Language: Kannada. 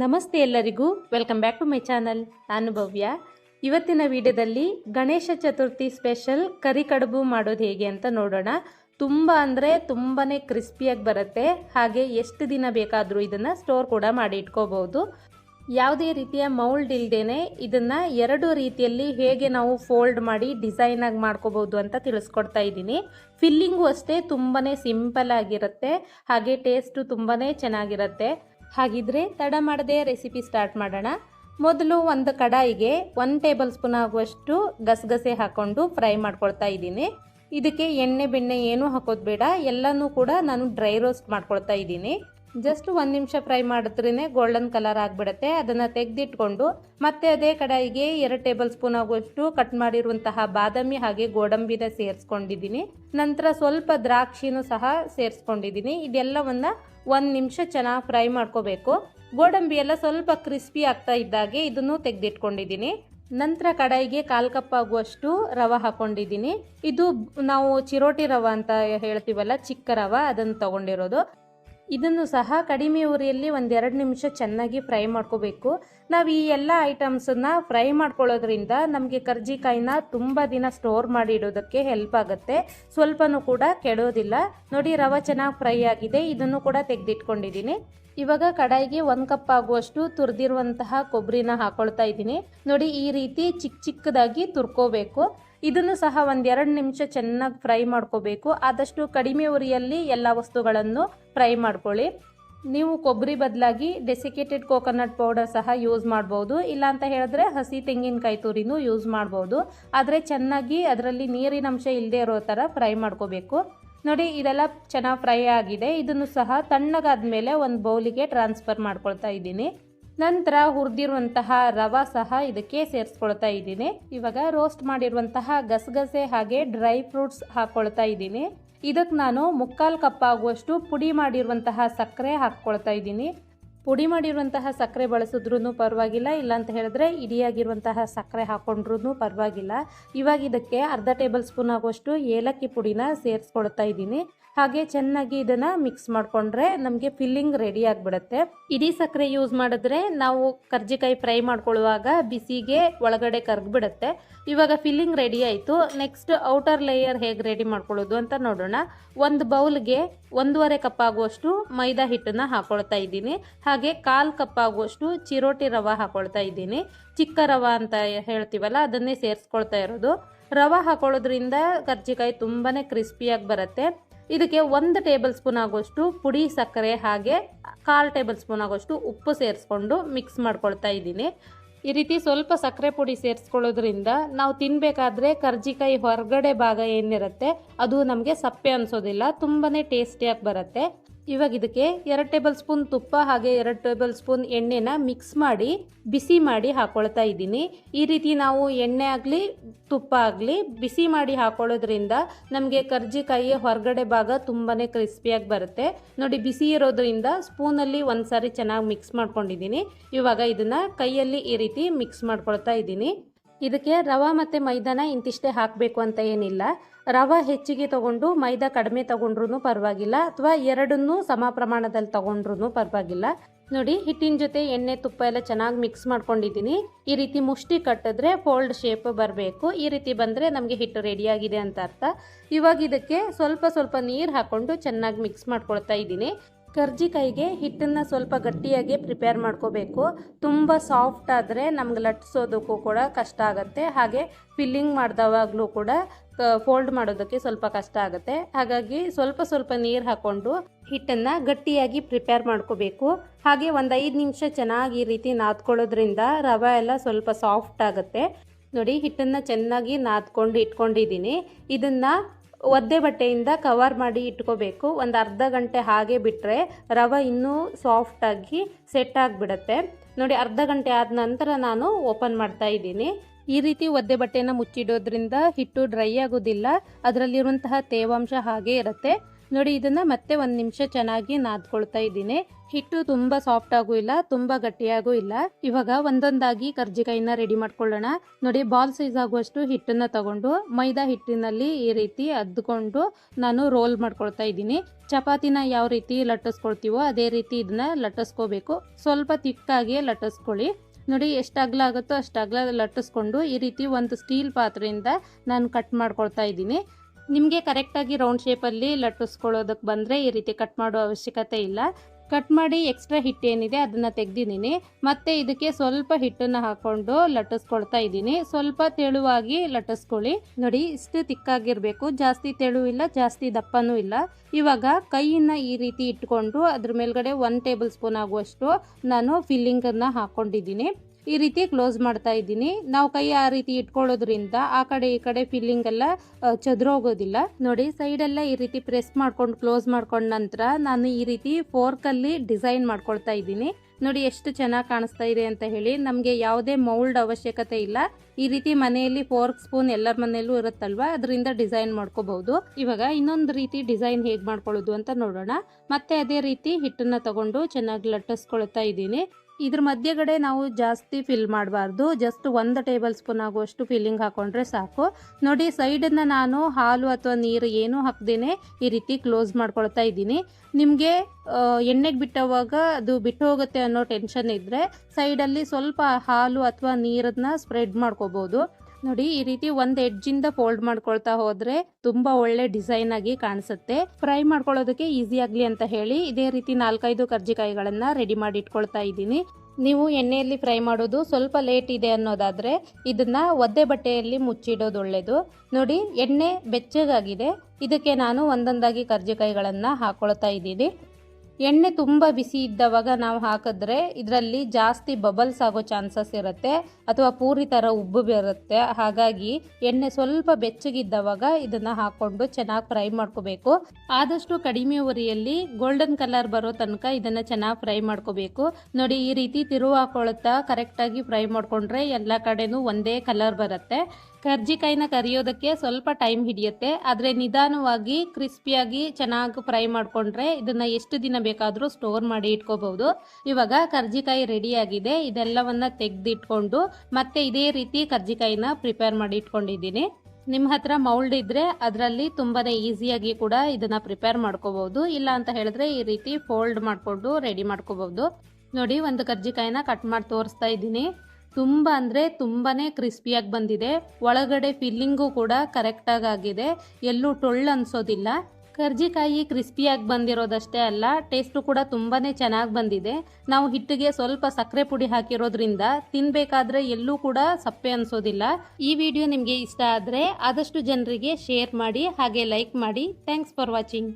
ನಮಸ್ತೆ ಎಲ್ಲರಿಗೂ. Welcome back to my channel ನಾನು ಭವ್ಯ. ಇವತ್ತಿನ ವಿಡಿಯೋದಲ್ಲಿ ಗಣೇಶ ಚತುರ್ಥಿ ಸ್ಪೆಷಲ್ ಕರಿ ಕಡುಬು ಮಾಡೋದು ಹೇಗೆ ಅಂತ ನೋಡೋಣ. ತುಂಬ ಅಂದರೆ ತುಂಬಾ ಕ್ರಿಸ್ಪಿಯಾಗಿ ಬರುತ್ತೆ. ಹಾಗೆ ಎಷ್ಟು ದಿನ ಬೇಕಾದರೂ ಇದನ್ನು ಸ್ಟೋರ್ ಕೂಡ ಮಾಡಿ ಇಟ್ಕೋಬಹುದು. ಯಾವುದೇ ರೀತಿಯ ಮೌಲ್ಡ್ ಇಲ್ದೇನೆ ಇದನ್ನು ಎರಡು ರೀತಿಯಲ್ಲಿ ಹೇಗೆ ನಾವು ಫೋಲ್ಡ್ ಮಾಡಿ ಡಿಸೈನಾಗಿ ಮಾಡ್ಕೋಬಹುದು ಅಂತ ತಿಳಿಸ್ಕೊಡ್ತಾ ಇದ್ದೀನಿ. ಫಿಲ್ಲಿಂಗು ಅಷ್ಟೇ ತುಂಬಾ ಸಿಂಪಲ್ ಆಗಿರುತ್ತೆ. ಹಾಗೆ ಟೇಸ್ಟು ತುಂಬಾ ಚೆನ್ನಾಗಿರುತ್ತೆ. ಹಾಗಿದ್ರೆ ತಡ ಮಾಡದೆ ರೆಸಿಪಿ ಸ್ಟಾರ್ಟ್ ಮಾಡೋಣ. ಮೊದಲು ಒಂದು ಕಡಾಯಿಗೆ ಒನ್ ಟೇಬಲ್ ಸ್ಪೂನ್ ಆಗುವಷ್ಟು ಗಸಗಸೆ ಹಾಕೊಂಡು ಫ್ರೈ ಮಾಡ್ಕೊಳ್ತಾ ಇದ್ದೀನಿ. ಇದಕ್ಕೆ ಎಣ್ಣೆ, ಬೆಣ್ಣೆ ಏನೂ ಹಾಕೋದು ಬೇಡ. ಎಲ್ಲನೂ ಕೂಡ ನಾನು ಡ್ರೈ ರೋಸ್ಟ್ ಮಾಡ್ಕೊಳ್ತಾ ಇದ್ದೀನಿ. ಜಸ್ಟ್ ಒಂದು ನಿಮಿಷ ಫ್ರೈ ಮಾಡಿದ್ರೇ ಗೋಲ್ಡನ್ ಕಲರ್ ಆಗಿಬಿಡುತ್ತೆ. ಅದನ್ನು ತೆಗೆದಿಟ್ಕೊಂಡು ಮತ್ತೆ ಅದೇ ಕಡಾಯಿಗೆ ಎರಡು ಟೇಬಲ್ ಸ್ಪೂನ್ ಆಗುವಷ್ಟು ಕಟ್ ಮಾಡಿರುವಂತಹ ಬಾದಾಮಿ ಹಾಗೆ ಗೋಡಂಬಿನ ಸೇರಿಸ್ಕೊಂಡಿದ್ದೀನಿ. ನಂತರ ಸ್ವಲ್ಪ ದ್ರಾಕ್ಷಿನೂ ಸಹ ಸೇರಿಸ್ಕೊಂಡಿದ್ದೀನಿ. ಇದೆಲ್ಲವನ್ನ ಒಂದು ನಿಮಿಷ ಚೆನ್ನಾಗಿ ಫ್ರೈ ಮಾಡ್ಕೋಬೇಕು. ಗೋಡಂಬಿ ಎಲ್ಲ ಸ್ವಲ್ಪ ಕ್ರಿಸ್ಪಿ ಆಗ್ತಾ ಇದ್ದಾಗೆ ಇದನ್ನು ತೆಗೆದಿಟ್ಕೊಂಡಿದ್ದೀನಿ. ನಂತರ ಕಡಾಯಿಗೆ ಕಾಲು ಕಪ್ ಆಗುವಷ್ಟು ರವೆ ಹಾಕೊಂಡಿದ್ದೀನಿ. ಇದು ನಾವು ಚಿರೋಟಿ ರವೆ ಅಂತ ಹೇಳ್ತೀವಲ್ಲ, ಚಿಕ್ಕ ರವೆ, ಅದನ್ನು ತಗೊಂಡಿರೋದು. ಇದನ್ನು ಸಹ ಕಡಿಮೆ ಉರಿಯಲ್ಲಿ ಒಂದೆರಡು ನಿಮಿಷ ಚೆನ್ನಾಗಿ ಫ್ರೈ ಮಾಡ್ಕೋಬೇಕು. ನಾವು ಈ ಎಲ್ಲ ಐಟಮ್ಸನ್ನು ಫ್ರೈ ಮಾಡ್ಕೊಳ್ಳೋದ್ರಿಂದ ನಮಗೆ ಕರ್ಜಿಕಾಯಿನ ತುಂಬ ದಿನ ಸ್ಟೋರ್ ಮಾಡಿ ಇಡೋದಕ್ಕೆ ಹೆಲ್ಪ್ ಆಗುತ್ತೆ. ಸ್ವಲ್ಪನೂ ಕೂಡ ಕೆಡೋದಿಲ್ಲ. ನೋಡಿ ರವೆ ಚೆನ್ನಾಗಿ ಫ್ರೈ ಆಗಿದೆ. ಇದನ್ನು ಕೂಡ ತೆಗೆದಿಟ್ಕೊಂಡಿದ್ದೀನಿ ಇವಾಗ ಕಡಾಯಿಗೆ ಒಂದು ಕಪ್ ಆಗುವಷ್ಟು ತುರಿದಿರುವಂತಹ ಕೊಬ್ಬರಿನ ಹಾಕೊಳ್ತಾ ಇದ್ದೀನಿ. ನೋಡಿ ಈ ರೀತಿ ಚಿಕ್ಕ ಚಿಕ್ಕದಾಗಿ ತುರ್ಕೋಬೇಕು. ಇದನ್ನು ಸಹ ಒಂದೆರಡು ನಿಮಿಷ ಚೆನ್ನಾಗಿ ಫ್ರೈ ಮಾಡ್ಕೋಬೇಕು. ಆದಷ್ಟು ಕಡಿಮೆ ಉರಿಯಲ್ಲಿ ಎಲ್ಲ ವಸ್ತುಗಳನ್ನು ಫ್ರೈ ಮಾಡ್ಕೊಳ್ಳಿ. ನೀವು ಕೊಬ್ಬರಿ ಬದಲಾಗಿ ಡೆಸಿಕೇಟೆಡ್ ಕೋಕೋನಟ್ ಪೌಡರ್ ಸಹ ಯೂಸ್ ಮಾಡ್ಬೋದು. ಇಲ್ಲ ಅಂತ ಹೇಳಿದ್ರೆ ಹಸಿ ತೆಂಗಿನಕಾಯಿ ತುರಿನೂ ಯೂಸ್ ಮಾಡ್ಬೋದು. ಆದರೆ ಚೆನ್ನಾಗಿ ಅದರಲ್ಲಿ ನೀರಿನಂಶ ಇಲ್ಲದೆ ಇರೋ ಥರ ಫ್ರೈ ಮಾಡ್ಕೋಬೇಕು. ನೋಡಿ, ಇದೆಲ್ಲ ಚೆನ್ನಾಗಿ ಫ್ರೈ ಆಗಿದೆ. ಇದನ್ನು ಸಹ ತಣ್ಣಗಾದ ಮೇಲೆ ಒಂದು ಬೌಲಿಗೆ ಟ್ರಾನ್ಸ್ಫರ್ ಮಾಡ್ಕೊಳ್ತಾ ಇದ್ದೀನಿ. ನಂತರ ಹುರಿದಿರುವಂತಹ ರವೆ ಸಹ ಇದಕ್ಕೆ ಸೇರಿಸ್ಕೊಳ್ತಾ ಇದ್ದೀನಿ. ಇವಾಗ ರೋಸ್ಟ್ ಮಾಡಿರುವಂತಹ ಗಸಗಸೆ ಹಾಗೆ ಡ್ರೈ ಫ್ರೂಟ್ಸ್ ಹಾಕ್ಕೊಳ್ತಾ ಇದ್ದೀನಿ. ಇದಕ್ಕೆ ನಾನು ಮುಕ್ಕಾಲು ಕಪ್ ಆಗುವಷ್ಟು ಪುಡಿ ಮಾಡಿರುವಂತಹ ಸಕ್ಕರೆ ಹಾಕ್ಕೊಳ್ತಾ ಇದ್ದೀನಿ. ಪುಡಿ ಮಾಡಿರುವಂತಹ ಸಕ್ಕರೆ ಬಳಸಿದ್ರೂ ಪರವಾಗಿಲ್ಲ ಇಲ್ಲ ಅಂತ ಹೇಳಿದ್ರೆ ಇಡಿಯಾಗಿರುವಂತಹ ಸಕ್ಕರೆ ಹಾಕ್ಕೊಂಡ್ರೂ ಪರವಾಗಿಲ್ಲ. ಇವಾಗ ಇದಕ್ಕೆ ಅರ್ಧ ಟೇಬಲ್ ಸ್ಪೂನ್ ಆಗುವಷ್ಟು ಏಲಕ್ಕಿ ಪುಡಿನ ಸೇರಿಸ್ಕೊಳ್ತಾ ಇದ್ದೀನಿ. ಹಾಗೆ ಚೆನ್ನಾಗಿ ಇದನ್ನು ಮಿಕ್ಸ್ ಮಾಡಿಕೊಂಡ್ರೆ ನಮಗೆ ಫಿಲ್ಲಿಂಗ್ ರೆಡಿ ಆಗಿಬಿಡುತ್ತೆ. ಇಡೀ ಸಕ್ಕರೆ ಯೂಸ್ ಮಾಡಿದ್ರೆ ನಾವು ಕರ್ಜಿಕಾಯಿ ಫ್ರೈ ಮಾಡ್ಕೊಳ್ಳುವಾಗ ಬಿಸಿಗೆ ಒಳಗಡೆ ಕರ್ಗ್ಬಿಡುತ್ತೆ. ಇವಾಗ ಫಿಲ್ಲಿಂಗ್ ರೆಡಿ ಆಯಿತು. ನೆಕ್ಸ್ಟ್ ಔಟರ್ ಲೇಯರ್ ಹೇಗೆ ರೆಡಿ ಮಾಡ್ಕೊಳ್ಳೋದು ಅಂತ ನೋಡೋಣ. ಒಂದು ಬೌಲ್ಗೆ ಒಂದೂವರೆ ಕಪ್ ಆಗುವಷ್ಟು ಮೈದಾ ಹಿಟ್ಟನ್ನು ಹಾಕೊಳ್ತಾ ಇದ್ದೀನಿ. ಹಾಗೆ ಕಾಲು ಕಪ್ ಆಗುವಷ್ಟು ಚಿರೋಟಿ ರವೆ ಹಾಕೊಳ್ತಾ ಇದ್ದೀನಿ. ಚಿಕ್ಕ ರವ ಅಂತ ಹೇಳ್ತೀವಲ್ಲ, ಅದನ್ನೇ ಸೇರಿಸ್ಕೊಳ್ತಾ ಇರೋದು. ರವೆ ಹಾಕೊಳ್ಳೋದ್ರಿಂದ ಕರ್ಜಿಕಾಯಿ ತುಂಬಾ ಕ್ರಿಸ್ಪಿಯಾಗಿ ಬರುತ್ತೆ. ಇದಕ್ಕೆ ಒಂದು ಟೇಬಲ್ ಸ್ಪೂನ್ ಆಗೋಷ್ಟು ಪುಡಿ, ಸಕ್ಕರೆ ಹಾಗೆ ಕಾಲು ಟೇಬಲ್ ಸ್ಪೂನ್ ಆಗೋಷ್ಟು ಉಪ್ಪು ಸೇರಿಸ್ಕೊಂಡು ಮಿಕ್ಸ್ ಮಾಡ್ಕೊಳ್ತಾ ಇದ್ದೀನಿ. ಈ ರೀತಿ ಸ್ವಲ್ಪ ಸಕ್ಕರೆ ಪುಡಿ ಸೇರಿಸ್ಕೊಳ್ಳೋದ್ರಿಂದ ನಾವು ತಿನ್ನಬೇಕಾದ್ರೆ ಕರ್ಜಿಕಾಯಿ ಹೊರಗಡೆ ಭಾಗ ಏನಿರುತ್ತೆ ಅದು ನಮಗೆ ಸಪ್ಪೆ ಅನಿಸೋದಿಲ್ಲ ತುಂಬಾ ಟೇಸ್ಟಿಯಾಗಿ ಬರುತ್ತೆ. ಇವಾಗ ಇದಕ್ಕೆ ಎರಡು ಟೇಬಲ್ ಸ್ಪೂನ್ ತುಪ್ಪ ಹಾಗೆ ಎರಡು ಟೇಬಲ್ ಸ್ಪೂನ್ ಎಣ್ಣೆನ ಮಿಕ್ಸ್ ಮಾಡಿ, ಬಿಸಿ ಮಾಡಿ ಹಾಕೊಳ್ತಾ ಇದ್ದೀನಿ. ಈ ರೀತಿ ನಾವು ಎಣ್ಣೆ ಆಗಲಿ, ತುಪ್ಪ ಆಗಲಿ ಬಿಸಿ ಮಾಡಿ ಹಾಕೊಳ್ಳೋದ್ರಿಂದ ನಮಗೆ ಕರ್ಜಿಕಾಯಿಯ ಹೊರಗಡೆ ಭಾಗ ತುಂಬಾ ಕ್ರಿಸ್ಪಿಯಾಗಿ ಬರುತ್ತೆ. ನೋಡಿ, ಬಿಸಿ ಇರೋದ್ರಿಂದ ಸ್ಪೂನಲ್ಲಿ ಒಂದು ಸಾರಿ ಚೆನ್ನಾಗಿ ಮಿಕ್ಸ್ ಮಾಡ್ಕೊಂಡಿದ್ದೀನಿ. ಇವಾಗ ಇದನ್ನು ಕೈಯಲ್ಲಿ ಈ ರೀತಿ ಮಿಕ್ಸ್ ಮಾಡ್ಕೊಳ್ತಾ ಇದ್ದೀನಿ. ಇದಕ್ಕೆ ರವೆ ಮತ್ತು ಮೈದಾನ ಇಂತಿಷ್ಟೇ ಹಾಕಬೇಕು ಅಂತ ಏನಿಲ್ಲ. ರವೆ ಹೆಚ್ಚಿಗೆ ತಗೊಂಡು ಮೈದಾ ಕಡಿಮೆ ತಗೊಂಡ್ರೂ ಪರವಾಗಿಲ್ಲ. ಅಥವಾ ಎರಡನ್ನೂ ಸಮ ಪ್ರಮಾಣದಲ್ಲಿ ತಗೊಂಡ್ರೂ ಪರವಾಗಿಲ್ಲ. ನೋಡಿ, ಹಿಟ್ಟಿನ ಜೊತೆ ಎಣ್ಣೆ, ತುಪ್ಪ ಎಲ್ಲ ಚೆನ್ನಾಗಿ ಮಿಕ್ಸ್ ಮಾಡ್ಕೊಂಡಿದ್ದೀನಿ. ಈ ರೀತಿ ಮುಷ್ಟಿ ಕಟ್ಟಿದ್ರೆ ಫೋಲ್ಡ್ ಶೇಪ್ ಬರಬೇಕು. ಈ ರೀತಿ ಬಂದರೆ ನಮಗೆ ಹಿಟ್ಟು ರೆಡಿಯಾಗಿದೆ ಅಂತ ಅರ್ಥ. ಇವಾಗ ಇದಕ್ಕೆ ಸ್ವಲ್ಪ ಸ್ವಲ್ಪ ನೀರು ಹಾಕ್ಕೊಂಡು ಚೆನ್ನಾಗಿ ಮಿಕ್ಸ್ ಮಾಡ್ಕೊಳ್ತಾ ಇದ್ದೀನಿ. ಕರ್ಜಿಕಾಯಿಗೆ ಹಿಟ್ಟನ್ನು ಸ್ವಲ್ಪ ಗಟ್ಟಿಯಾಗಿ ಪ್ರಿಪೇರ್ ಮಾಡ್ಕೋಬೇಕು. ತುಂಬ ಸಾಫ್ಟ್ ಆದರೆ ನಮ್ಗೆ ಲಟ್ಟಿಸೋದಕ್ಕೂ ಕೂಡ ಕಷ್ಟ ಆಗುತ್ತೆ. ಹಾಗೆ ಫಿಲ್ಲಿಂಗ್ ಮಾಡಿದವಾಗಲೂ ಕೂಡ ಫೋಲ್ಡ್ ಮಾಡೋದಕ್ಕೆ ಸ್ವಲ್ಪ ಕಷ್ಟ ಆಗುತ್ತೆ. ಹಾಗಾಗಿ ಸ್ವಲ್ಪ ಸ್ವಲ್ಪ ನೀರು ಹಾಕ್ಕೊಂಡು ಹಿಟ್ಟನ್ನು ಗಟ್ಟಿಯಾಗಿ ಪ್ರಿಪೇರ್ ಮಾಡ್ಕೋಬೇಕು. ಹಾಗೆ ಒಂದು ಐದು ನಿಮಿಷ ಚೆನ್ನಾಗಿ ಈ ರೀತಿ ನಾದ್ಕೊಳ್ಳೋದ್ರಿಂದ ರವೆ ಎಲ್ಲ ಸ್ವಲ್ಪ ಸಾಫ್ಟ್ ಆಗುತ್ತೆ. ನೋಡಿ, ಹಿಟ್ಟನ್ನು ಚೆನ್ನಾಗಿ ನಾದ್ಕೊಂಡು ಇಟ್ಕೊಂಡಿದ್ದೀನಿ. ಇದನ್ನು ಒದ್ದೆ ಬಟ್ಟೆಯಿಂದ ಕವರ್ ಮಾಡಿ ಇಟ್ಕೋಬೇಕು. ಒಂದು ಅರ್ಧ ಗಂಟೆ ಹಾಗೆ ಬಿಟ್ಟರೆ ರವೆ ಇನ್ನೂ ಸಾಫ್ಟಾಗಿ ಸೆಟ್ ಆಗಿಬಿಡುತ್ತೆ. ನೋಡಿ, ಅರ್ಧ ಗಂಟೆ ಆದ ನಂತರ ನಾನು ಓಪನ್ ಮಾಡ್ತಾ ಇದ್ದೀನಿ. ಈ ರೀತಿ ಒದ್ದೆ ಬಟ್ಟೆನ ಮುಚ್ಚಿಡೋದ್ರಿಂದ ಹಿಟ್ಟು ಡ್ರೈ ಆಗೋದಿಲ್ಲ. ಅದರಲ್ಲಿರುವಂತಹ ತೇವಾಂಶ ಹಾಗೆ ಇರುತ್ತೆ. ನೋಡಿ, ಇದನ್ನ ಮತ್ತೆ ಒಂದು ನಿಮಿಷ ಚೆನ್ನಾಗಿ ನಾದ್ಕೊಳ್ತಾ ಇದ್ದೀನಿ. ಹಿಟ್ಟು ತುಂಬಾ ಸಾಫ್ಟ್ ಆಗೂ ಇಲ್ಲ, ತುಂಬಾ ಗಟ್ಟಿಯಾಗೂ ಇಲ್ಲ. ಇವಾಗ ಒಂದೊಂದಾಗಿ ಕರ್ಜಿಕಾಯಿನ ರೆಡಿ ಮಾಡ್ಕೊಳ್ಳೋಣ. ನೋಡಿ ಬಾಲ್ ಸೈಜ್ ಆಗುವಷ್ಟು ಹಿಟ್ಟನ್ನ ತಗೊಂಡು, ಮೈದಾ ಹಿಟ್ಟಿನಲ್ಲಿ ಈ ರೀತಿ ಅದ್ದುಕೊಂಡು ನಾನು ರೋಲ್ ಮಾಡ್ಕೊಳ್ತಾ ಇದ್ದೀನಿ. ಚಪಾತಿನ ಯಾವ ರೀತಿ ಲಟ್ಟಿಸ್ಕೊಳ್ತೀವೋ ಅದೇ ರೀತಿ ಇದನ್ನ ಲಟ್ಟಿಸ್ಕೋಬೇಕು. ಸ್ವಲ್ಪ ತಿಕ್ಕಾಗಿ ಲಟ್ಟಿಸ್ಕೊಳ್ಳಿ. ನೋಡಿ ಎಷ್ಟು ಅಗಲ ಆಗುತ್ತೋ ಅಷ್ಟು ಅಗಲ ಲಟ್ಟಿಸ್ಕೊಂಡು ಈ ರೀತಿ ಒಂದು ಸ್ಟೀಲ್ ಪಾತ್ರೆಯಿಂದ ನಾನು ಕಟ್ ಮಾಡ್ಕೊಳ್ತಾ ಇದ್ದೀನಿ. ನಿಮಗೆ ಕರೆಕ್ಟಾಗಿ ರೌಂಡ್ ಶೇಪಲ್ಲಿ ಲಟ್ಟಿಸ್ಕೊಳ್ಳೋದಕ್ಕೆ ಬಂದರೆ ಈ ರೀತಿ ಕಟ್ ಮಾಡೋ ಅವಶ್ಯಕತೆ ಇಲ್ಲ. ಕಟ್ ಮಾಡಿ ಎಕ್ಸ್ಟ್ರಾ ಹಿಟ್ಟು ಏನಿದೆ ಅದನ್ನು ತೆಗ್ದಿದ್ದೀನಿ. ಮತ್ತು ಇದಕ್ಕೆ ಸ್ವಲ್ಪ ಹಿಟ್ಟನ್ನು ಹಾಕ್ಕೊಂಡು ಲಟ್ಟಿಸ್ಕೊಳ್ತಾ ಇದ್ದೀನಿ. ಸ್ವಲ್ಪ ತೆಳುವಾಗಿ ಲಟ್ಟಿಸ್ಕೊಳ್ಳಿ. ನೋಡಿ, ಇಷ್ಟು ತಿಕ್ಕಾಗಿರಬೇಕು. ಜಾಸ್ತಿ ತೆಳು ಇಲ್ಲ, ಜಾಸ್ತಿ ದಪ್ಪನೂ ಇಲ್ಲ. ಇವಾಗ ಕೈಯನ್ನು ಈ ರೀತಿ ಇಟ್ಕೊಂಡು ಅದ್ರ ಮೇಲ್ಗಡೆ ಒನ್ ಟೇಬಲ್ ಸ್ಪೂನ್ ಆಗುವಷ್ಟು ನಾನು ಫಿಲ್ಲಿಂಗನ್ನು ಹಾಕ್ಕೊಂಡಿದ್ದೀನಿ ಈ ರೀತಿ ಕ್ಲೋಸ್ ಮಾಡ್ತಾ ಇದ್ದೀನಿ. ನಾವು ಕೈ ಆ ರೀತಿ ಇಟ್ಕೊಳ್ಳೋದ್ರಿಂದ ಆ ಕಡೆ ಈ ಕಡೆ ಫಿಲ್ಲಿಂಗ್ ಎಲ್ಲ ಚದುರೋಗೋದಿಲ್ಲ. ನೋಡಿ ಸೈಡ್ ಎಲ್ಲ ಈ ರೀತಿ ಪ್ರೆಸ್ ಮಾಡ್ಕೊಂಡು, ಕ್ಲೋಸ್ ಮಾಡ್ಕೊಂಡ ನಂತರ ನಾನು ಈ ರೀತಿ ಫೋರ್ಕಲ್ಲಿ ಡಿಸೈನ್ ಮಾಡ್ಕೊಳ್ತಾ ಇದ್ದೀನಿ. ನೋಡಿ, ಎಷ್ಟು ಚೆನ್ನಾಗಿ ಕಾಣಿಸ್ತಾ ಇದೆ ಅಂತ ಹೇಳಿ. ನಮಗೆ ಯಾವುದೇ ಮೌಲ್ಡ್ ಅವಶ್ಯಕತೆ ಇಲ್ಲ. ಈ ರೀತಿ ಮನೆಯಲ್ಲಿ ಫೋರ್ಕ್ ಸ್ಪೂನ್ ಎಲ್ಲರ ಮನೆಯಲ್ಲೂ ಇರುತ್ತಲ್ವಾ? ಅದರಿಂದ ಡಿಸೈನ್ ಮಾಡ್ಕೋಬಹುದು. ಇವಾಗ ಇನ್ನೊಂದು ರೀತಿ ಡಿಸೈನ್ ಹೇಗೆ ಮಾಡ್ಕೊಳ್ಳೋದು ಅಂತ ನೋಡೋಣ. ಮತ್ತೆ ಅದೇ ರೀತಿ ಹಿಟ್ಟನ್ನ ತಗೊಂಡು ಚೆನ್ನಾಗಿ ಲಟ್ಟಿಸ್ಕೊಳ್ತಾ ಇದ್ದೀನಿ. ಇದ್ರ ಮಧ್ಯಗಡೆ ನಾವು ಜಾಸ್ತಿ ಫಿಲ್ ಮಾಡಬಾರ್ದು. ಜಸ್ಟ್ ಒಂದು ಟೇಬಲ್ ಸ್ಪೂನ್ ಆಗುವಷ್ಟು ಫಿಲ್ಲಿಂಗ್ ಹಾಕೊಂಡ್ರೆ ಸಾಕು. ನೋಡಿ ಸೈಡನ್ನ ನಾನು ಹಾಲು ಅಥವಾ ನೀರು ಏನೂ ಹಾಕ್ದೇನೆ ಈ ರೀತಿ ಕ್ಲೋಸ್ ಮಾಡ್ಕೊಳ್ತಾ ಇದ್ದೀನಿ. ನಿಮಗೆ ಎಣ್ಣೆಗೆ ಬಿಟ್ಟವಾಗ ಅದು ಬಿಟ್ಟು ಹೋಗುತ್ತೆ ಅನ್ನೋ ಟೆನ್ಷನ್ ಇದ್ದರೆ ಸೈಡಲ್ಲಿ ಸ್ವಲ್ಪ ಹಾಲು ಅಥವಾ ನೀರನ್ನ ಸ್ಪ್ರೆಡ್ ಮಾಡ್ಕೋಬೋದು. ನೋಡಿ, ಈ ರೀತಿ ಒಂದು ಎಡ್ಜಿಂದ ಫೋಲ್ಡ್ ಮಾಡ್ಕೊಳ್ತಾ ಹೋದ್ರೆ ತುಂಬಾ ಒಳ್ಳೆ ಡಿಸೈನ್ ಆಗಿ ಕಾಣಿಸುತ್ತೆ. ಫ್ರೈ ಮಾಡ್ಕೊಳ್ಳೋದಕ್ಕೆ ಈಸಿ ಆಗ್ಲಿ ಅಂತ ಹೇಳಿ ಇದೇ ರೀತಿ ನಾಲ್ಕೈದು ಕರ್ಜಿಕಾಯಿಗಳನ್ನ ರೆಡಿ ಮಾಡಿ ಇಟ್ಕೊಳ್ತಾ ಇದ್ದೀನಿ. ನೀವು ಎಣ್ಣೆಯಲ್ಲಿ ಫ್ರೈ ಮಾಡೋದು ಸ್ವಲ್ಪ ಲೇಟ್ ಇದೆ ಅನ್ನೋದಾದ್ರೆ ಇದನ್ನ ಒದ್ದೆ ಬಟ್ಟೆಯಲ್ಲಿ ಮುಚ್ಚಿಡೋದು ಒಳ್ಳೆಯದು ನೋಡಿ, ಎಣ್ಣೆ ಬೆಚ್ಚಗಾಗಿದೆ. ಇದಕ್ಕೆ ನಾನು ಒಂದೊಂದಾಗಿ ಕರ್ಜಿಕಾಯಿಗಳನ್ನು ಹಾಕೊಳ್ತಾ ಇದ್ದೀನಿ. ಎಣ್ಣೆ ತುಂಬ ಬಿಸಿ ಇದ್ದವಾಗ ನಾವು ಹಾಕಿದ್ರೆ ಇದರಲ್ಲಿ ಜಾಸ್ತಿ ಬಬಲ್ಸ್ ಆಗೋ ಚಾನ್ಸಸ್ ಇರುತ್ತೆ ಅಥವಾ ಪೂರಿ ಥರ ಉಬ್ಬು ಬರುತ್ತೆ. ಹಾಗಾಗಿ ಎಣ್ಣೆ ಸ್ವಲ್ಪ ಬೆಚ್ಚಗಿದ್ದವಾಗ ಇದನ್ನು ಹಾಕ್ಕೊಂಡು ಚೆನ್ನಾಗಿ ಫ್ರೈ ಮಾಡ್ಕೋಬೇಕು. ಆದಷ್ಟು ಕಡಿಮೆ ಉರಿಯಲ್ಲಿ ಗೋಲ್ಡನ್ ಕಲರ್ ಬರೋ ತನಕ ಇದನ್ನು ಚೆನ್ನಾಗಿ ಫ್ರೈ ಮಾಡ್ಕೋಬೇಕು. ನೋಡಿ, ಈ ರೀತಿ ತಿರುವು ಹಾಕೊಳ್ತಾ ಕರೆಕ್ಟಾಗಿ ಫ್ರೈ ಮಾಡಿಕೊಂಡ್ರೆ ಎಲ್ಲ ಕಡೆನೂ ಒಂದೇ ಕಲರ್ ಬರುತ್ತೆ. ಕರ್ಜಿಕಾಯಿನ ಕರಿಯೋದಕ್ಕೆ ಸ್ವಲ್ಪ ಟೈಮ್ ಹಿಡಿಯುತ್ತೆ. ಆದರೆ ನಿಧಾನವಾಗಿ ಕ್ರಿಸ್ಪಿಯಾಗಿ ಚೆನ್ನಾಗಿ ಫ್ರೈ ಮಾಡಿಕೊಂಡ್ರೆ ಇದನ್ನು ಎಷ್ಟು ದಿನ ಬೇಕಾದರೂ ಸ್ಟೋರ್ ಮಾಡಿ ಇಟ್ಕೋಬಹುದು. ಇವಾಗ ಕರ್ಜಿಕಾಯಿ ರೆಡಿಯಾಗಿದೆ ಇದೆಲ್ಲವನ್ನು ತೆಗೆದಿಟ್ಕೊಂಡು ಮತ್ತೆ ಇದೇ ರೀತಿ ಕರ್ಜಿಕಾಯಿನ ಪ್ರಿಪೇರ್ ಮಾಡಿ ಇಟ್ಕೊಂಡಿದ್ದೀನಿ. ನಿಮ್ಮ ಹತ್ರ ಮೌಲ್ಡ್ ಇದ್ರೆ ಅದರಲ್ಲಿ ತುಂಬಾ ಈಸಿಯಾಗಿ ಕೂಡ ಇದನ್ನ ಪ್ರಿಪೇರ್ ಮಾಡ್ಕೋಬಹುದು. ಇಲ್ಲ ಅಂತ ಹೇಳಿದ್ರೆ ಈ ರೀತಿ ಫೋಲ್ಡ್ ಮಾಡಿಕೊಂಡು ರೆಡಿ ಮಾಡ್ಕೋಬಹುದು. ನೋಡಿ, ಒಂದು ಕರ್ಜಿಕಾಯಿನ ಕಟ್ ಮಾಡಿ ತೋರಿಸ್ತಾ ಇದ್ದೀನಿ. ತುಂಬ ಅಂದರೆ ತುಂಬಾ ಕ್ರಿಸ್ಪಿಯಾಗಿ ಬಂದಿದೆ. ಒಳಗಡೆ ಫಿಲ್ಲಿಂಗು ಕೂಡ ಕರೆಕ್ಟಾಗಿ ಆಗಿದೆ. ಎಲ್ಲೂ ಟೊಳ್ಳು ಅನ್ಸೋದಿಲ್ಲ. ಕರ್ಜಿಕಾಯಿ ಕ್ರಿಸ್ಪಿಯಾಗಿ ಬಂದಿರೋದಷ್ಟೇ ಅಲ್ಲ ಟೇಸ್ಟು ಕೂಡ ತುಂಬಾ ಚೆನ್ನಾಗಿ ಬಂದಿದೆ. ನಾವು ಹಿಟ್ಟಿಗೆ ಸ್ವಲ್ಪ ಸಕ್ಕರೆ ಪುಡಿ ಹಾಕಿರೋದ್ರಿಂದ ತಿನ್ನಬೇಕಾದ್ರೆ ಎಲ್ಲೂ ಕೂಡ ಸಪ್ಪೆ ಅನಿಸೋದಿಲ್ಲ. ಈ ವಿಡಿಯೋ ನಿಮಗೆ ಇಷ್ಟ ಆದರೆ ಆದಷ್ಟು ಜನರಿಗೆ ಶೇರ್ ಮಾಡಿ, ಹಾಗೆ ಲೈಕ್ ಮಾಡಿ. Thanks for watching